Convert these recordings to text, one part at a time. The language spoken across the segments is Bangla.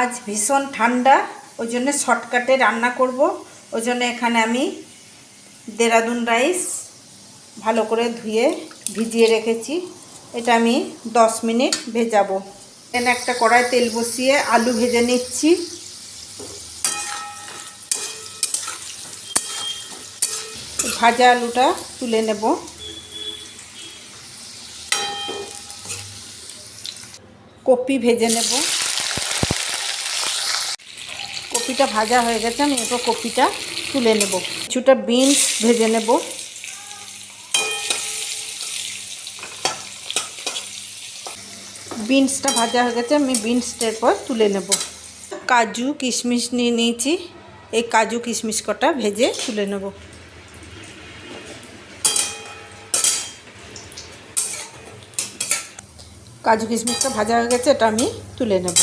আজ ভীষণ ঠান্ডা, ওই জন্য শর্টকাটে রান্না করব। ওই জন্য এখানে আমি দেরাদুন রাইস ভালো করে ধুয়ে ভিজিয়ে রেখেছি। এটা আমি দশ মিনিট ভেজাবো। এখানে একটা কড়াই তেল বসিয়ে আলু ভেজে নিচ্ছি। ভাজা আলুটা তুলে নেব। কপি ভেজে নেব। কপিটা ভাজা হয়ে গেছে, আমি এরপর কপিটা তুলে নেব। কিছুটা বিনস ভেজে নেব। বিনসটা ভাজা হয়ে গেছে, আমি বিনসটা এরপর তুলে নেব। কাজু কিশমিশ নিয়ে নিয়েছি, এই কাজু কিশমিশ কটা ভেজে তুলে নেব। কাজু কিশমিশটা ভাজা হয়ে গেছে, এটা আমি তুলে নেব।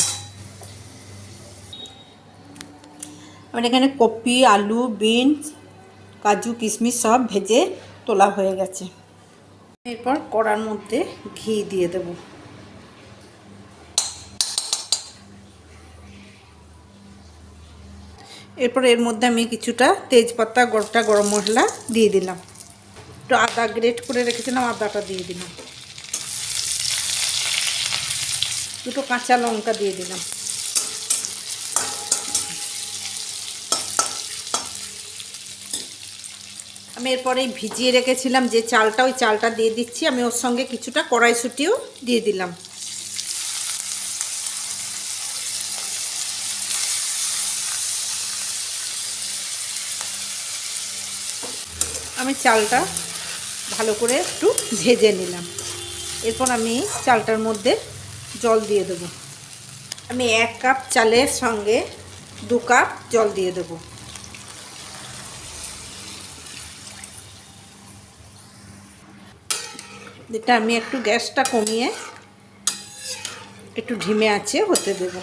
আমার এখানে কপি, আলু, বিনস, কাজু, কিশমিশ সব ভেজে তোলা হয়ে গেছে। এরপর কড়ার মধ্যে ঘি দিয়ে দেব। এরপর এর মধ্যে আমি কিছুটা তেজপাতা, গোটা গরম মশলা দিয়ে দিলাম। একটু আদা গ্রেট করে রেখেছিলাম, আদাটা দিয়ে দিলাম। দুটো কাঁচা লঙ্কা দিয়ে দিলাম। আমি এরপরে ভিজিয়ে রেখেছিলাম যে চালটা, ওই চালটা দিয়ে দিচ্ছি। আমি ওর সঙ্গে কিছুটা কড়াইশুটিও দিয়ে দিলাম। আমি চালটা ভালো করে একটু ভেজে নিলাম। এরপর আমি চালটার মধ্যে জল দিয়ে দেবো। আমি এক কাপ চালের সঙ্গে দু কাপ জল দিয়ে দেবো। এটা আমি একটু গ্যাসটা কমিয়ে একটু ঢিমে আছে হতে দেব।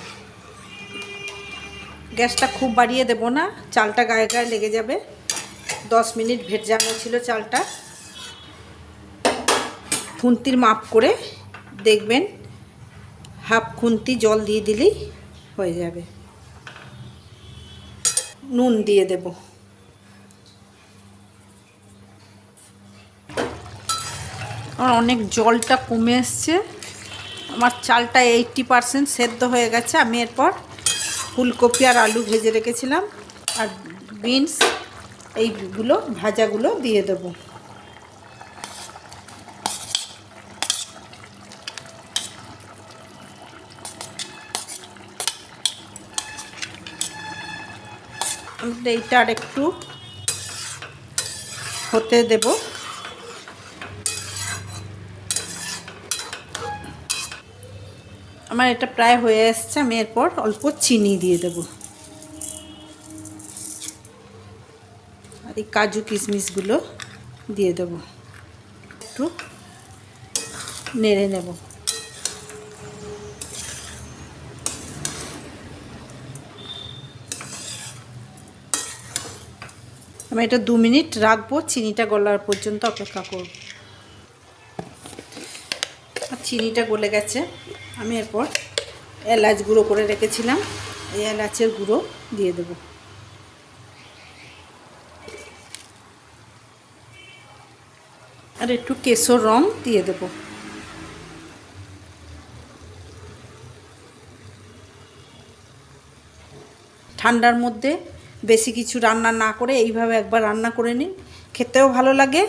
গ্যাসটা খুব বাড়িয়ে দেব না, চালটা গায়ে গায়ে লেগে যাবে। দশ মিনিট ভেজানো ছিল চালটা। খুন্তির মাপ করে দেখবেন, হাফ খুন্তি জল দিয়ে দিলেই হয়ে যাবে। নুন দিয়ে দেব। আমার অনেক জলটা কমে এসছে। আমার চালটা এইটটি পারসেন্ট সেদ্ধ হয়ে গেছে। আমি এরপর ফুলকপি আর আলু ভেজে রেখেছিলাম। আর বিনস, এইগুলো, ভাজাগুলো দিয়ে দেবো। এইটা আর একটু হতে দেব। আমার এটা প্রায় হয়ে আসছে আমি এরপর অল্প চিনি দিয়ে দেব। আর এই কাজু কিশমিশগুলো দিয়ে দেব। একটু নেড়ে নেব। আমি এটা দু মিনিট রাখব, চিনিটা গলার পর্যন্ত অপেক্ষা করব। চিনিটা গলে গেছে। আমি এরপর এলাচ গুঁড়ো করে রেখেছিলাম। এই এলাচের গুঁড়ো দিয়ে দেব। আর একটু কেশর রং দিয়ে দেব। ঠান্ডার মধ্যে বেশি কিছু রান্না না করে এইভাবে একবার রান্না করে নিন। খেতেও ভালো লাগে,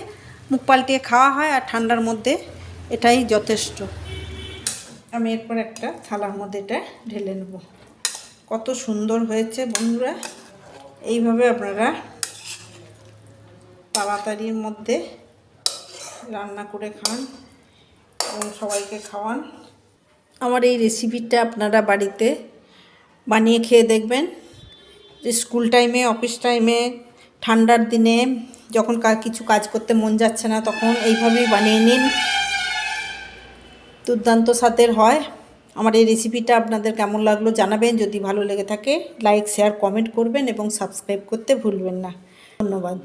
মুখ পাল্টিয়ে খাওয়া হয় আর ঠান্ডার মধ্যে এটাই যথেষ্ট। আমি এরপর একটা থালার মধ্যে এটা ঢেলে নেব। কত সুন্দর হয়েছে বন্ধুরা। এইভাবে আপনারা তাড়াতাড়ির মধ্যে রান্না করে খান এবং সবাইকে খাওয়ান। আমার এই রেসিপিটা আপনারা বাড়িতে বানিয়ে খেয়ে দেখবেন। যে স্কুল টাইমে অফিস টাইমে ঠান্ডার দিনে যখন কিছু কাজ করতে মন যাচ্ছে না, তখন এইভাবেই বানিয়ে নিন। দুর্দান্ত স্বাদের হয়। আমার এই রেসিপিটা আপনাদের কেমন লাগল জানাবেন। যদি ভালো লেগে থাকে লাইক শেয়ার কমেন্ট করবেন এবং সাবস্ক্রাইব করতে ভুলবেন না। ধন্যবাদ।